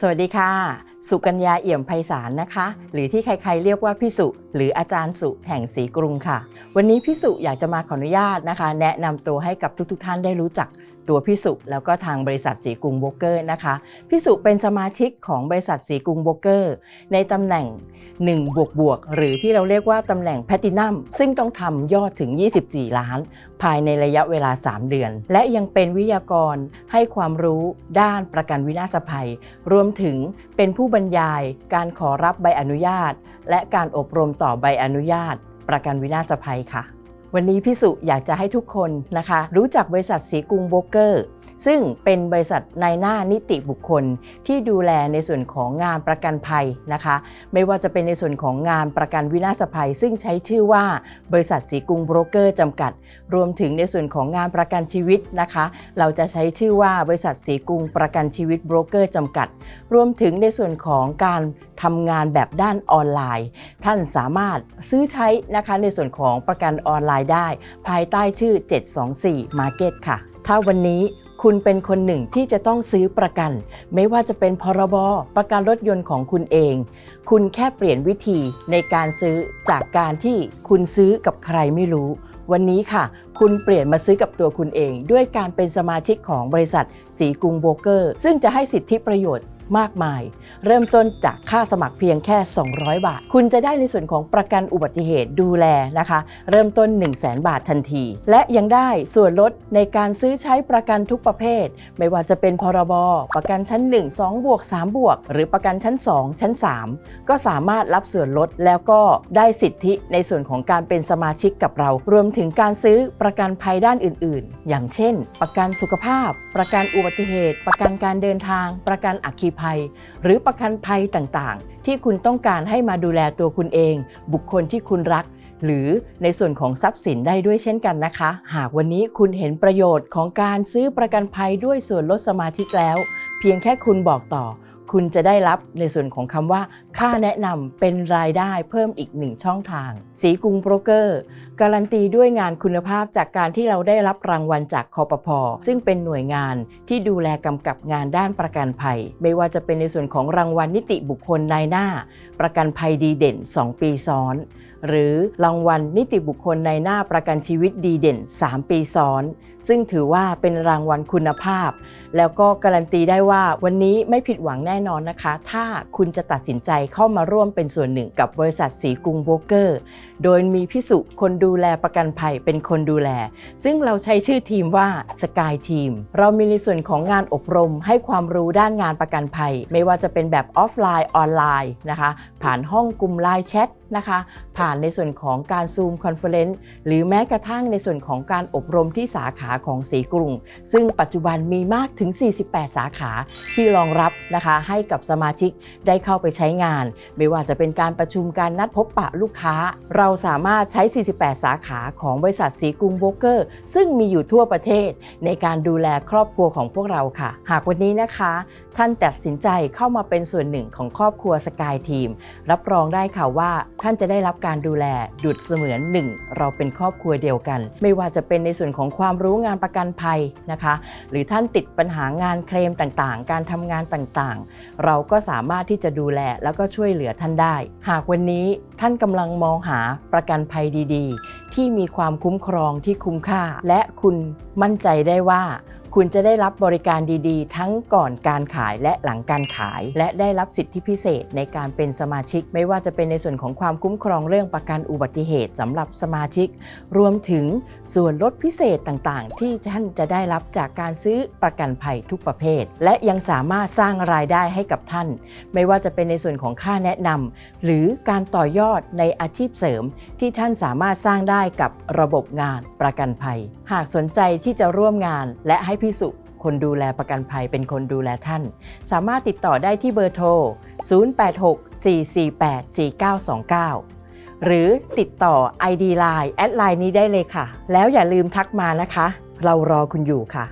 สวัสดีค่ะ สุกัญญาเอี่ยมไพศาลนะคะ หรือที่ใครๆเรียกว่าพี่สุหรืออาจารย์สุแห่งสีกรุงค่ะ วันนี้พี่สุอยากจะมาขออนุญาตนะคะ แนะนำตัวให้กับทุกๆ ท่านได้รู้จัก ตัวพี่สุแล้วก็ทางบริษัทสีกรุงโบเกอร์นะคะพี่สุเป็นสมาชิกของบริษัทสีกรุงโบเกอร์ ในตำแหน่ง1บวกบวกหรือที่เราเรียกว่าตำแหน่งแพตินัมซึ่งต้องทำยอดถึง 24 ล้าน ภายในระยะเวลา 3 เดือน และยังเป็นวิทยากรให้ความรู้ด้านประกันวินาศภัย รวมถึงเป็นผู้บรรยายการขอรับใบอนุญาต และการอบรมต่อใบอนุญาต ประกันวินาศภัยค่ะ วันนี้พี่สุอยากจะให้ทุกคนนะคะ รู้จักบริษัทสีกรุงโบรกเกอร์ ซึ่งเป็นบริษัทในหน้านิติบุคคลที่ดูแลในส่วนของงานประกันภัยนะคะ ไม่ว่าจะเป็นในส่วนของงานประกันวินาศภัย ซึ่งใช้ชื่อว่าบริษัทสีกรุงโบรกเกอร์จำกัด รวมถึงในส่วนของงานประกันชีวิตนะคะ เราจะใช้ชื่อว่าบริษัทสีกรุงประกันชีวิตโบรกเกอร์จำกัด รวมถึงในส่วนของการทำงานแบบด้านออนไลน์ ท่านสามารถซื้อใช้นะคะในส่วนของประกันออนไลน์ได้ ภายใต้ชื่อ 724 Market ค่ะ ถ้าวันนี้ คุณเป็นคนหนึ่งที่จะต้องซื้อประกัน ไม่ว่าจะเป็นพรบประกันรถยนต์ของคุณเอง คุณแค่เปลี่ยนวิธีในการซื้อจากการที่คุณซื้อกับใครไม่รู้ วันนี้ค่ะ คุณเปลี่ยนมาซื้อกับตัวคุณเอง ด้วยการเป็นสมาชิกของบริษัทสีกรุงโบรกเกอร์ ซึ่งจะให้สิทธิประโยชน์ มากมาย เริ่มต้นจากค่าสมัครเพียงแค่ 200 บาท คุณจะได้ในส่วนของประกันอุบัติเหตุดูแลนะคะ เริ่มต้น 1 0 0 0 0 0 บาททันที และยังได้ส่วนลดในการซื้อใช้ประกันทุกประเภท ไม่ว่าจะเป็นพรบประกันชั้น 1 2 บวก 3 บวก หรือประกันชั้น 2 ชั้น 3 ก็สามารถรับส่วนลดแล้วก็ได้สิทธิในส่วนของการเป็นสมาชิกกับเรา รวมถึงการซื้อประกันภัยด้านอื่น ๆ อย่างเช่น ประกันสุขภาพ ประกันอุบัติเหตุ ประกันการเดินทาง ประกันอัคคีภัยหรือประกันภัยต่างๆ ที่คุณต้องการให้มาดูแลตัวคุณเอง บุคคลที่คุณรัก หรือในส่วนของทรัพย์สินได้ด้วยเช่นกันนะคะ หากวันนี้คุณเห็นประโยชน์ของการซื้อประกันภัยด้วยส่วนลดสมาชิกแล้ว เพียงแค่คุณบอกต่อ คุณจะได้รับในส่วนของคำว่า ค่าแนะนำเป็นรายได้เพิ่มอีกหนึ่งช่องทาง สีกรุงโบรกเกอร์ การันตีด้วยงานคุณภาพจากการที่เราได้รับรางวัลจากคอปพอซึ่งเป็นหน่วยงานที่ดูแลกำกับงานด้านประกันภัย ไม่ว่าจะเป็นในส่วนของรางวัลนิติบุคคลนายหน้า ประกันภัยดีเด่น 2 ปีซ้อน หรือรางวัลนิติบุคคลในหน้าประกันชีวิตดีเด่น 3 ปีซ้อน ซึ่งถือว่าเป็นรางวัลคุณภาพ แล้วก็การันตีได้ว่าวันนี้ไม่ผิดหวังแน่นอนนะคะ ถ้าคุณจะตัดสินใจเข้ามาร่วมเป็นส่วนหนึ่งกับบริษัทสีกรุงโบรกเกอร์ โดยมีพิสุคนดูแลประกันภัยเป็นคนดูแล ซึ่งเราใช้ชื่อทีมว่า Sky Team เรามีในส่วนของงานอบรมให้ความรู้ด้านงานประกันภัย ไม่ว่าจะเป็นแบบออฟไลน์ออนไลน์นะคะ ผ่านห้องกลุ่มไลน์แชท นะคะ ผ่านในส่วนของการซูมคอนเฟอเรนซ์หรือแม้กระทั่งในส่วนของการอบรมที่สาขาของสีกรุง ซึ่งปัจจุบันมีมากถึง 48 สาขาที่รองรับนะคะให้กับสมาชิกได้เข้าไปใช้งาน ไม่ว่าจะเป็นการประชุมการนัดพบปะลูกค้า เราสามารถใช้ 48 สาขาของบริษัทสีกรุงโบเกอร์ ซึ่งมีอยู่ทั่วประเทศในการดูแลครอบครัวของพวกเราค่ะ หากวันนี้นะคะ ท่านตัดสินใจเข้ามาเป็นส่วนหนึ่งของครอบครัวสกายทีมรับรองได้ค่ะว่าท่านจะได้รับการดูแลดุดเสมือนหนึ่งเราเป็นครอบครัวเดียวกัน ไม่ว่าจะเป็นในส่วนของความรู้งานประกันภัยนะคะ หรือท่านติดปัญหางานเคลมต่างๆ การทำงานต่างๆ เราก็สามารถที่จะดูแลแล้วก็ช่วยเหลือท่านได้ หากวันนี้ท่านกำลังมองหาประกันภัยดี ๆ ที่มีความคุ้มครองที่คุ้มค่า และคุณมั่นใจได้ว่า คุณจะได้รับบริการดีๆ ทั้งก่อนการขายและหลังการขาย และได้รับสิทธิพิเศษในการเป็นสมาชิก ไม่ว่าจะเป็นในส่วนของความคุ้มครองเรื่องประกันอุบัติเหตุสำหรับสมาชิก รวมถึงส่วนลดพิเศษต่างๆ ที่ท่านจะได้รับจากการซื้อประกันภัยทุกประเภท และยังสามารถสร้างรายได้ให้กับท่าน ไม่ว่าจะเป็นในส่วนของค่าแนะนำหรือการต่อยอดในอาชีพเสริม ที่ท่านสามารถสร้างได้กับระบบงานประกันภัย หากสนใจที่จะร่วมงานและให้พิสุคนดูแลประกันภัยเป็นคนดูแลท่าน สามารถติดต่อได้ที่เบอร์โทร 0864484929 หรือติดต่อ ID Line แอดไลน์นี้ได้เลยค่ะ แล้วอย่าลืมทักมานะคะ เรารอคุณอยู่ค่ะ